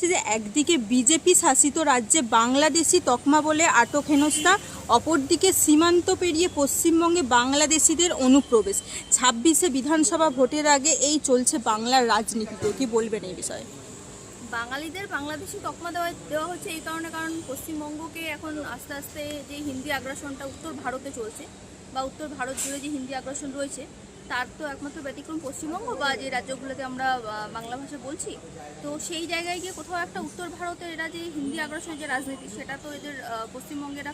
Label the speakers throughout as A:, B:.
A: যে একদিকে বিজেপি শাসিত রাজ্যে বাংলাদেশি তকমা বলে আটক হেনস্থা, অপরদিকে সীমান্ত পেরিয়ে পশ্চিমবঙ্গে বাংলাদেশিদের অনুপ্রবেশ। ছাব্বিশে বিধানসভা ভোটের আগে এই চলছে বাংলার রাজনীতিতে কি বলবেন এই বিষয়ে?
B: বাঙালিদের বাংলাদেশি তকমা দেওয়া দেওয়া হচ্ছে এই কারণে, কারণ পশ্চিমবঙ্গকে এখন আস্তে আস্তে যে হিন্দি আগ্রাসনটা উত্তর ভারতে চলছে, বা উত্তর ভারত জুড়ে যে হিন্দি আগ্রাসন রয়েছে তার তো একমাত্র ব্যতিক্রম পশ্চিমবঙ্গ বা যে রাজ্যগুলোতে আমরা বাংলা ভাষা বলছি। তো সেই জায়গায় গিয়ে কোথাও একটা উত্তর ভারতের এরা যে হিন্দি আগ্রাসনের যে রাজনীতি সেটা তো এদের আহ, পশ্চিমবঙ্গে এরা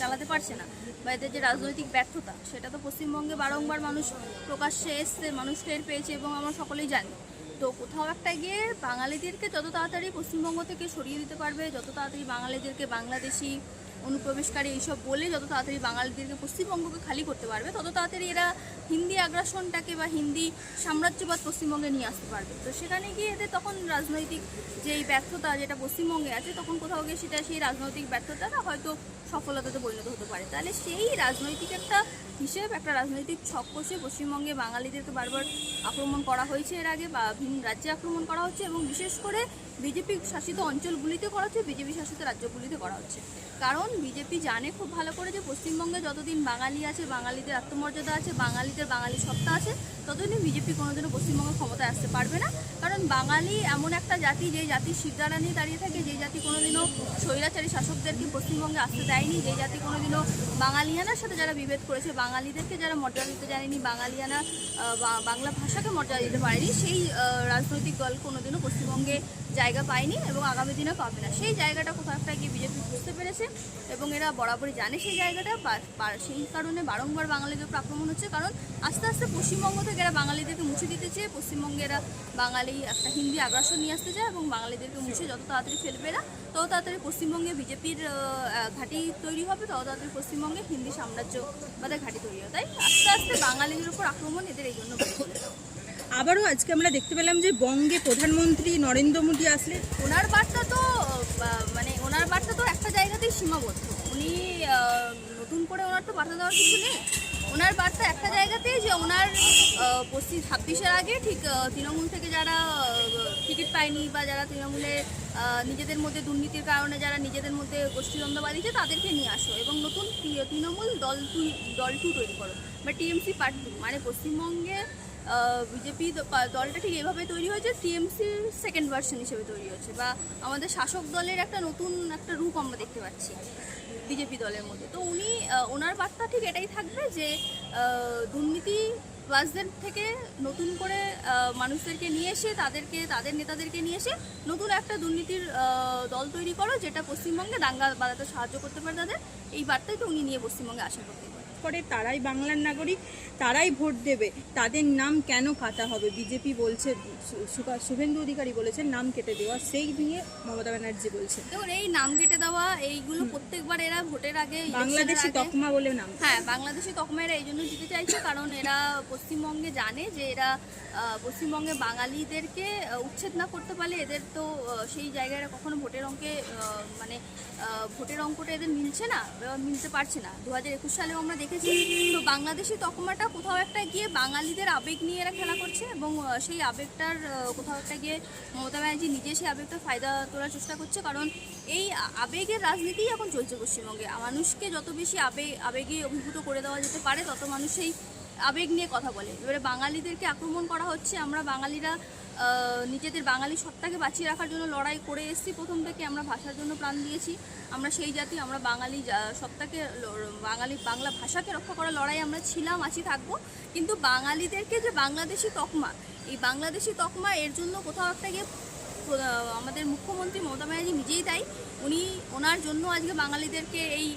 B: চালাতে পারছে না। বা এদের যে রাজনৈতিক ব্যর্থতা সেটা তো পশ্চিমবঙ্গে বারংবার মানুষ প্রকাশ্যে এসছে মানুষ টের পেয়েছে এবং আমরা সকলেই জানি। তো কোথাও একটা গিয়ে বাঙালিদেরকে যত তাড়াতাড়ি পশ্চিমবঙ্গ থেকে সরিয়ে দিতে পারবে যত তাড়াতাড়ি বাঙালিদেরকে বাংলাদেশি অনুপ্রবেশকারী এইসব বলে যত তাড়াতাড়ি বাঙালিদেরকে পশ্চিমবঙ্গকে খালি করতে পারবে, তত তাড়াতাড়ি এরা হিন্দি আগ্রাসনটাকে বা হিন্দি সাম্রাজ্যবাদ পশ্চিমবঙ্গে নিয়ে আসতে পারবে। তো সেখানে গিয়ে এদের তখন রাজনৈতিক যে এই ব্যর্থতা যেটা পশ্চিমবঙ্গে আছে, তখন কোথাও গিয়ে সেটা সেই রাজনৈতিক ব্যর্থতাটা হয়তো সফলতাতে পরিণত হতে পারে। তাহলে সেই রাজনৈতিক একটা হিসেব, একটা রাজনৈতিক ছক কষে পশ্চিমবঙ্গে বাঙালিদেরকে বারবার আক্রমণ করা হয়েছে এর আগে বা ভিন রাজ্যে আক্রমণ করা হচ্ছে এবং বিশেষ করে বিজেপি শাসিত অঞ্চলগুলিতে করা হচ্ছে, বিজেপি শাসিত রাজ্যগুলিতে করা হচ্ছে। কারণ বিজেপি জানে খুব ভালো করে যে পশ্চিমবঙ্গে যতদিন বাঙালি আছে, বাঙালিদের আত্মমর্যাদা আছে, বাঙালিদের বাঙালি সত্তা আছে, ততদিন বিজেপি কোনোদিনও পশ্চিমবঙ্গে ক্ষমতায় আসতে পারবে না। কারণ বাঙালি এমন একটা জাতি, যে জাতির শিরদাঁড়া নিয়ে দাঁড়িয়ে থাকে, যে জাতি কোনোদিনও স্বৈরাচারী শাসকদেরকে পশ্চিমবঙ্গে আসতে দেয়নি, যে জাতি কোনোদিনও বাঙালিয়ানার সাথে যারা বিভেদ করেছে, বাঙালিদেরকে যারা মর্যাদা দিতে জানেনি বাঙালিয়ানা বাংলা ভাষাকে মর্যাদা দিতে পারেনি, সেই রাজনৈতিক দল কোনোদিনও পশ্চিমবঙ্গে জায়গা পায়নি এবং আগামী দিনে পাবে না। সেই জায়গাটা কোথাও একটা গিয়ে বিজেপি বুঝতে পেরেছে এবং এরা বরাবরই জানে সেই জায়গাটা। সেই কারণে বারংবার বাঙালিদের উপর আক্রমণ হচ্ছে। কারণ আস্তে আস্তে পশ্চিমবঙ্গ থেকে এরা বাঙালিদেরকে মুছে দিতে চেয়ে পশ্চিমবঙ্গে এরা বাঙালি একটা হিন্দি আগ্রাসন নিয়ে আসতে চায় এবং বাঙালিদেরকে মুছে যত তাড়াতাড়ি ফেলবে না তত তাড়াতাড়ি পশ্চিমবঙ্গে বিজেপির ঘাঁটি তৈরি হবে, তত তাড়াতাড়ি পশ্চিমবঙ্গে হিন্দি সাম্রাজ্যবাদের ঘাঁটি তৈরি হবে। তাই আস্তে আস্তে বাঙালিদের উপর আক্রমণ এদের এই জন্য
A: আবারও আজকে আমরা দেখতে পেলাম যে বঙ্গে প্রধানমন্ত্রী নরেন্দ্র মোদী আসলে
B: ওনার বার্তা তো মানে ওনার বার্তা তো একটা জায়গাতেই সীমাবদ্ধ। উনি নতুন করে ওনার তো বার্তা দেওয়ার কিছু নেই। ওনার বার্তা একটা জায়গাতেই যে ওনার পঁচিশ ছাব্বিশের আগে ঠিক তৃণমূল থেকে যারা টিকিট পায়নি বা যারা তৃণমূলে নিজেদের মধ্যে দুর্নীতির কারণে যারা নিজেদের মধ্যে গোষ্ঠীদ্বন্দ্ব বাঁধিয়েছে তাদেরকে নিয়ে আসো এবং নতুন তৃণমূল দল টু দল টু তৈরি করো বা টিএমসি পার্ট মানে পশ্চিমবঙ্গে বিজেপি দলটা ঠিক এভাবে তৈরি হয়েছে টিএমসির সেকেন্ড ভার্সন হিসেবে তৈরি হয়েছে বা আমাদের শাসক দলের একটা নতুন একটা রূপ আমরা দেখতে পাচ্ছি বিজেপি দলের মধ্যে। তো উনি ওনার বার্তা ঠিক এটাই থাকবে যে দুর্নীতি বাসদের থেকে নতুন করে মানুষদেরকে নিয়ে এসে, তাদেরকে, তাদের নেতাদেরকে নিয়ে এসে নতুন একটা দুর্নীতির দল তৈরি করো, যেটা পশ্চিমবঙ্গে দাঙ্গা বাড়াতে সাহায্য করতে পারে তাদের। এই বার্তাই তো উনি নিয়ে পশ্চিমবঙ্গে আশা করতে পারেন
A: করে তারাই বাংলার নাগরিক তারাই ভোট দেবে। তাদের নাম কেন কাটা হবে? বিজেপি বলছে শুভেন্দু অধিকারী বলেছেন নাম কেটে দেওয়া সেই নিয়ে মমতা ব্যানার্জি বলছে
B: দেখুন এই নাম কেটে দেওয়া এইগুলো প্রত্যেকবার এরা ভোটের আগে
A: বাংলাদেশি তকমা বলে নাম।
B: হ্যাঁ বাংলাদেশি তকমা এরা এই জন্য দিতে চাইছে কারণ এরা পশ্চিমবঙ্গে জানে যে এরা পশ্চিমবঙ্গে বাঙালিদেরকে উচ্ছেদ না করতে পারলে এদের তো সেই জায়গায় এরা কখনো ভোটের অঙ্কে মানে ভোটের অঙ্কটা এদের মিলছে না বা মিলতে পারছে না। দু হাজার একুশ সালেও আমরা দেখেছি তো বাংলাদেশি তকমাটা কোথাও একটা গিয়ে বাঙালিদের আবেগ নিয়ে এরা খেলা করছে এবং সেই আবেগটার কোথাও একটা গিয়ে মমতা ব্যানার্জি নিজে সেই আবেগটা ফায়দা তোলার চেষ্টা করছে। কারণ এই আবেগের রাজনীতিই এখন চলছে পশ্চিমবঙ্গে। মানুষকে যত বেশি আবেগ, আবেগে অভিভূত করে দেওয়া যেতে পারে, তত মানুষ সেই আবেগ নিয়ে কথা বলে। এবারে বাঙালিদেরকে আক্রমণ করা হচ্ছে। আমরা বাঙালিরা নিজেদের বাঙালি সত্তাকে বাঁচিয়ে রাখার জন্য লড়াই করে এসেছি। প্রথম থেকে আমরা ভাষার জন্য প্রাণ দিয়েছি। আমরা সেই জাতি, আমরা বাঙালি সত্তাকে বাঙালি, বাংলা ভাষাকে রক্ষা করার লড়াই আমরা ছিলাম, আছি, থাকব। কিন্তু বাঙালিদেরকে যে বাংলাদেশি তকমা, এই বাংলাদেশি তকমা এর জন্য কোথাও একটা গিয়ে আমাদের মুখ্যমন্ত্রী মমতা ব্যানার্জি নিজেই তাই উনি ওনার জন্য আজকে বাঙালিদেরকে এই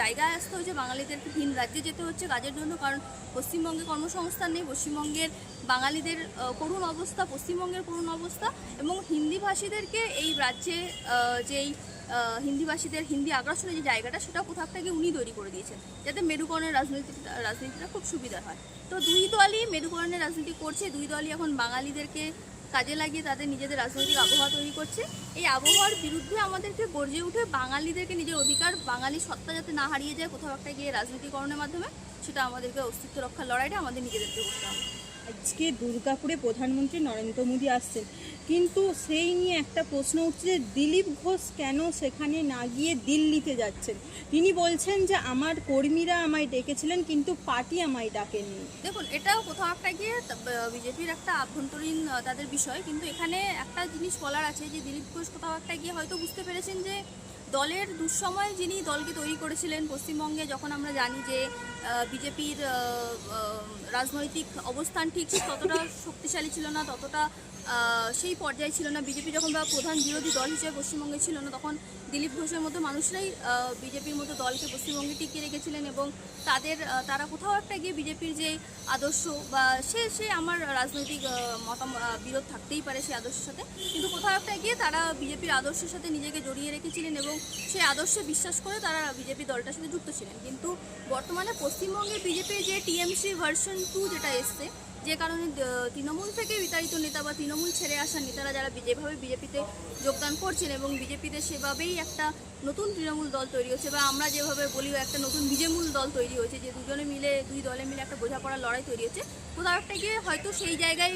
B: জায়গায় আসতে হয়েছে, বাঙালিদেরকে ভিন রাজ্যে যেতে হচ্ছে কাজের জন্য, কারণ পশ্চিমবঙ্গে কর্মসংস্থান নেই, পশ্চিমবঙ্গের বাঙালিদের করুণ অবস্থা, পশ্চিমবঙ্গের করুণ অবস্থা, এবং হিন্দিভাষীদেরকে এই রাজ্যে যেই হিন্দিভাষীদের হিন্দি আগ্রাসনের যে জায়গাটা সেটা কোথাও থেকে উনি তৈরি করে দিয়েছেন, যাতে মেরুকরণের রাজনীতি রাজনীতিটা খুব সুবিধা হয়। তো দুই দলই মেরুকরণের রাজনীতি করছে, দুই দলই এখন বাঙালিদেরকে কাজে লাগিয়ে তাদের নিজেদের রাজনৈতিক আবহাওয়া তৈরি করছে। এই আবহাওয়ার বিরুদ্ধে আমাদেরকে গর্জে উঠে বাঙালিদেরকে নিজের অধিকার, বাঙালি সত্তা যাতে না হারিয়ে যায়, কোথাও একটা গিয়ে রাজনীতিকরণের মাধ্যমে, সেটা আমাদেরকে অস্তিত্ব রক্ষার লড়াইটা আমাদের নিজেদেরকে করতে হবে।
A: আজকে দুর্গাপুরে প্রধানমন্ত্রী নরেন্দ্র মোদী আসছেন। কিন্তু সেই নিয়ে একটা প্রশ্ন উঠছে যে দিলীপ ঘোষ কেন সেখানে না গিয়ে দিল্লিতে যাচ্ছেন? তিনি বলছেন যে আমার কর্মীরা আমায় ডেকেছিলেন, কিন্তু পার্টি আমায় ডাকেননি।
B: দেখুন, এটাও কোথাও একটা গিয়ে বিজেপির একটা আভ্যন্তরীণ তাদের বিষয়, কিন্তু এখানে একটা জিনিস বলার আছে যে দিলীপ ঘোষ কোথাও একটা গিয়ে হয়তো বুঝতে পেরেছেন যে দলের দুঃসময় যিনি দলকে তৈরি করেছিলেন পশ্চিমবঙ্গে, যখন আমরা জানি যে বিজেপির রাজনৈতিক অবস্থান ঠিক ততটা শক্তিশালী ছিল না, ততটা সেই পর্যায়ে ছিল না। বিজেপি যখন বা প্রধান বিরোধী দল হিসেবে পশ্চিমবঙ্গে ছিল না, তখন দিলীপ ঘোষের মতো মানুষরাই বিজেপির মতো দলকে পশ্চিমবঙ্গে টিকিয়ে রেখেছিলেন এবং তাদের তারা কোথাও একটা গিয়ে বিজেপির যে আদর্শ বা সে সে আমার রাজনৈতিক মতাম বিরোধ থাকতেই পারে সেই আদর্শের সাথে। কিন্তু কোথাও একটা গিয়ে তারা বিজেপির আদর্শের সাথে নিজেকে জড়িয়ে রেখেছিলেন এবং সেই আদর্শে বিশ্বাস করে তারা বিজেপি দলটার সাথে যুক্ত ছিলেন। কিন্তু বর্তমানে পশ্চিমবঙ্গে বিজেপির যে টিএমসি ভার্সন টু যেটা এসছে যে কারণে তৃণমূল থেকে বিতাড়িত নেতা বা তৃণমূল ছেড়ে আসা নেতারা যারা যেভাবে বিজেপিতে যোগদান করছেন এবং বিজেপিতে সেভাবেই একটা নতুন তৃণমূল দল তৈরি হচ্ছে বা আমরা যেভাবে বলি একটা নতুন বিজেমূল দল তৈরি হয়েছে যে দুজনে মিলে, দুই দলে মিলে একটা বোঝাপড়ার লড়াই তৈরি হচ্ছে কোথাও একটা গিয়ে হয়তো সেই জায়গায়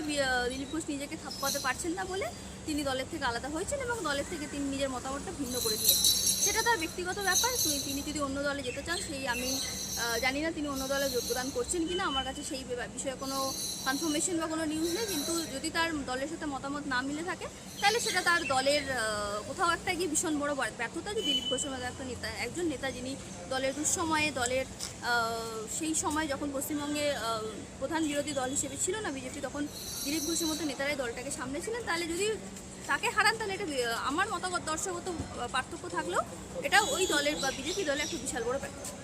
B: দিলীপ ঘোষ নিজেকে থাপ্পাতে পারছেন না বলে তিনি দলের থেকে আলাদা হয়েছেন এবং দলের থেকে তিনি নিজের মতামতটা ভিন্ন করে দিয়েছেন। সেটা তার ব্যক্তিগত ব্যাপার তিনি যদি অন্য দলে যেতে চান, সেই আমি জানি না তিনি অন্য দলে যোগদান করছেন কিনা, আমার কাছে সেই বিষয়ে কোনো কনফার্মেশন বা কোনো নিউজ নেই, কিন্তু যদি তার দলের সাথে মতামত না মিলে থাকে, তাহলে সেটা তার দলের কোথাও একটা গিয়ে ভীষণ বড় ব্যর্থতা যে দিলীপ ঘোষের মতো একটা নেতা, একজন নেতা যিনি দলের দুঃসময়ে, দলের সেই সময় যখন পশ্চিমবঙ্গে প্রধান বিরোধী দল হিসেবে ছিল না বিজেপি, তখন দিলীপ ঘোষের মতো নেতারাই দলটাকে সামলেছিলেন। তাহলে যদি তাকে হারান, তাহলে এটা আমার মতামত দর্শকগত পার্থক্য থাকলেও এটা ওই দলের বা বিজেপি দলের একটা বিশাল বড় ব্যাপার